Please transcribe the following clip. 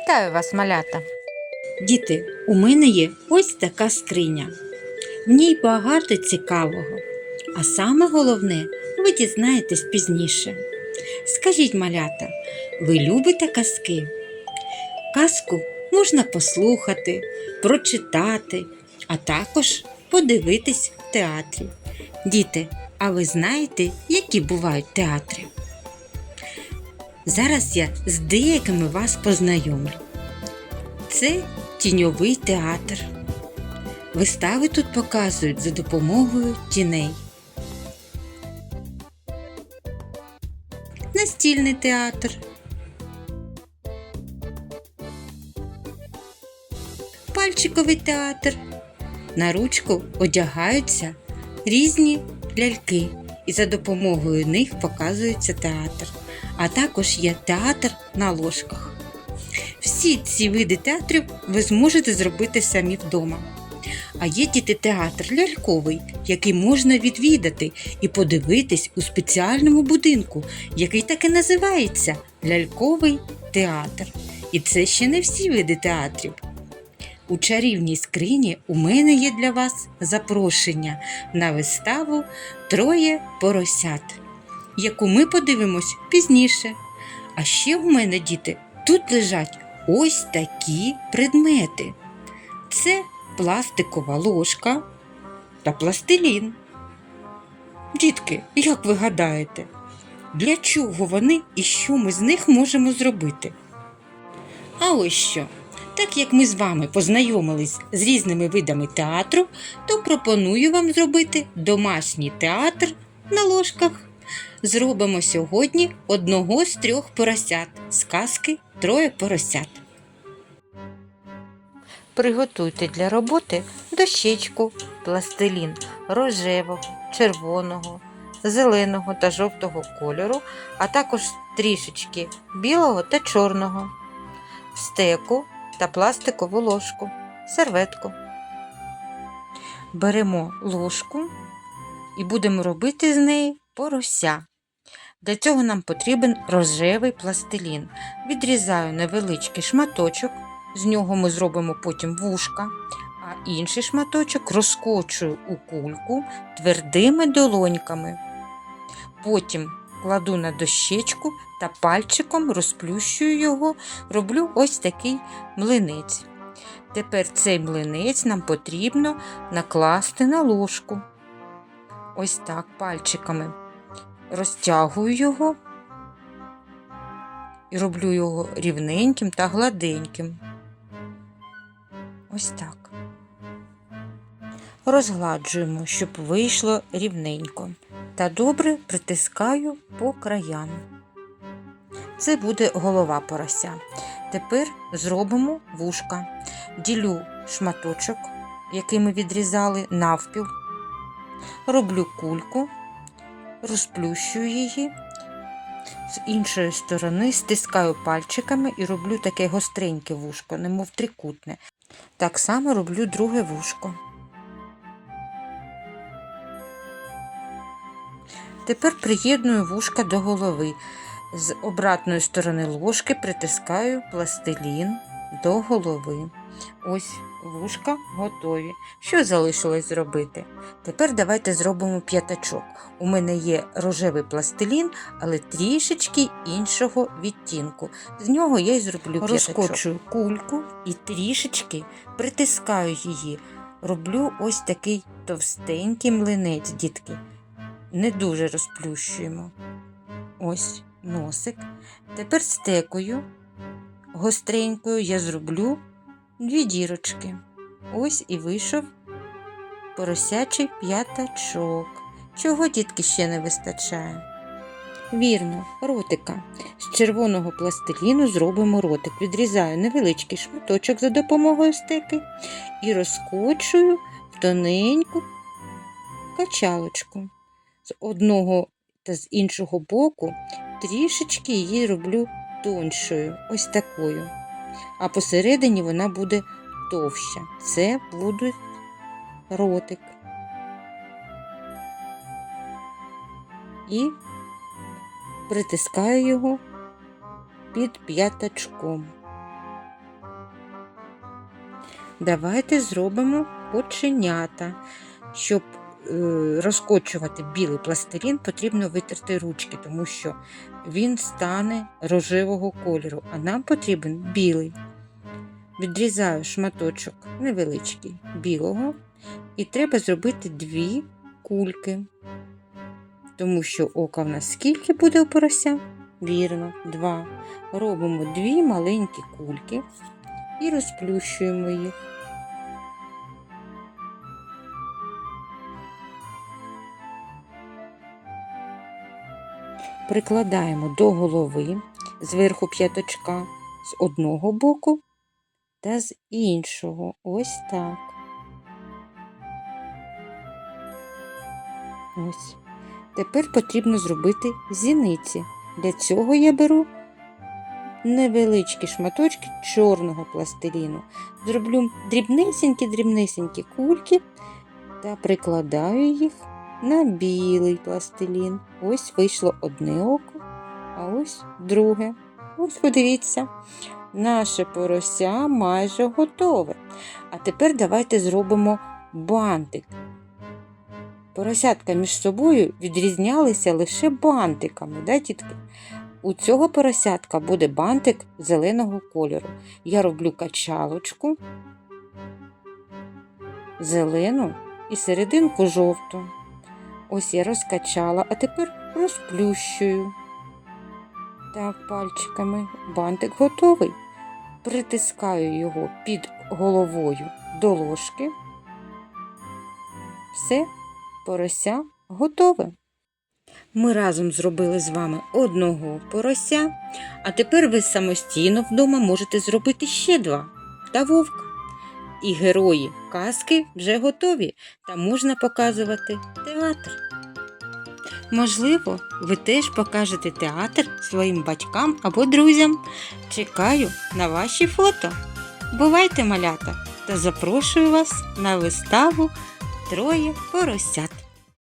Вітаю вас, малята! Діти, у мене є ось така скриня. В ній багато цікавого. А саме головне, ви дізнаєтесь пізніше. Скажіть, малята, ви любите казки? Казку можна послухати, прочитати, а також подивитись в театрі. Діти, а ви знаєте, які бувають театри? Зараз я з деякими вас познайомлю. Це тіньовий театр. Вистави тут показують за допомогою тіней. Настільний театр. Пальчиковий театр. На ручку одягаються різні ляльки, і за допомогою них показується театр. А також є театр на ложках. Всі ці види театрів ви зможете зробити самі вдома. А є діти театр ляльковий, який можна відвідати і подивитись у спеціальному будинку, який так і називається ляльковий театр. І це ще не всі види театрів. У чарівній скрині у мене є для вас запрошення на виставу Троє поросят, яку ми подивимось пізніше. А ще у мене, діти, тут лежать ось такі предмети. Це пластикова ложка та пластилін. Дітки, як ви гадаєте, для чого вони і що ми з них можемо зробити? А ось що. Так як ми з вами познайомились з різними видами театру, то пропоную вам зробити домашній театр на ложках. Зробимо сьогодні одного з трьох поросят з казки Троє поросят. Приготуйте для роботи дощечку, пластилін рожевого, червоного, зеленого та жовтого кольору, а також трішечки білого та чорного, стеку та пластикову ложку, серветку. Беремо ложку і будемо робити з неї порося. Для цього нам потрібен рожевий пластилін. Відрізаю невеличкий шматочок, з нього ми зробимо потім вушка, а інший шматочок розкочую у кульку твердими долоньками. Потім кладу на дощечку та пальчиком розплющую його, роблю ось такий млинець. Тепер цей млинець нам потрібно накласти на ложку. Ось так пальчиками розтягую його і роблю його рівненьким та гладеньким. Ось так. Розгладжуємо, щоб вийшло рівненько. Та добре притискаю по краям. Це буде голова порося. Тепер зробимо вушка. Ділю шматочок, який ми відрізали навпіл. Роблю кульку, розплющую її. З іншої сторони стискаю пальчиками і роблю таке гостреньке вушко, немов трикутне. Так само роблю друге вушко. Тепер приєдную вушка до голови. З обратної сторони ложки притискаю пластилін до голови. Ось вушка готові. Що залишилось зробити? Тепер давайте зробимо п'ятачок. У мене є рожевий пластилін, але трішечки іншого відтінку. З нього я й зроблю п'ятачок. Розкочую кульку і трішечки притискаю її. Роблю ось такий товстенький млинець, дітки. Не дуже розплющуємо. Ось носик. Тепер стекою гостренькою я зроблю дві дірочки. Ось і вийшов поросячий п'ятачок. Чого дітки ще не вистачає? Вірно, ротика. З червоного пластиліну зробимо ротик. Відрізаю невеличкий шматочок за допомогою стеки і розкочую в тоненьку качалочку. З одного та з іншого боку трішечки її роблю тоншою, ось такою а посередині вона буде товща. Це буде ротик. І притискаю його під п'ятачком. Давайте зробимо поченята, щоб розкочувати білий пластилін, потрібно витерти ручки, тому що він стане рожевого кольору, а нам потрібен білий. Відрізаю шматочок невеличкий білого, і треба зробити дві кульки. Тому що ока в нас скільки буде у порося? Вірно, два. Робимо дві маленькі кульки і розплющуємо їх. Прикладаємо до голови зверху п'яточка з одного боку та з іншого. Ось так. Ось. Тепер потрібно зробити зіниці. Для цього я беру невеличкі шматочки чорного пластиліну. Зроблю дрібнесенькі-дрібнесенькі кульки та прикладаю їх на білий пластилін. Ось вийшло одне око, а ось друге. Ось подивіться, наше порося майже готове. А тепер давайте зробимо бантик. Поросятка між собою відрізнялися лише бантиками, да, тітки? У цього поросятка буде бантик зеленого кольору. Я роблю качалочку, зелену і серединку жовту. Ось я розкачала, а тепер розплющую. Так, пальчиками бантик готовий. Притискаю його під головою до ложки. Все, порося готове. Ми разом зробили з вами одного порося, а тепер ви самостійно вдома можете зробити ще два та вовка. І герої казки вже готові та можна показувати театр. Можливо, ви теж покажете театр своїм батькам або друзям. Чекаю на ваші фото. Бувайте, малята, та запрошую вас на виставу Троє поросят.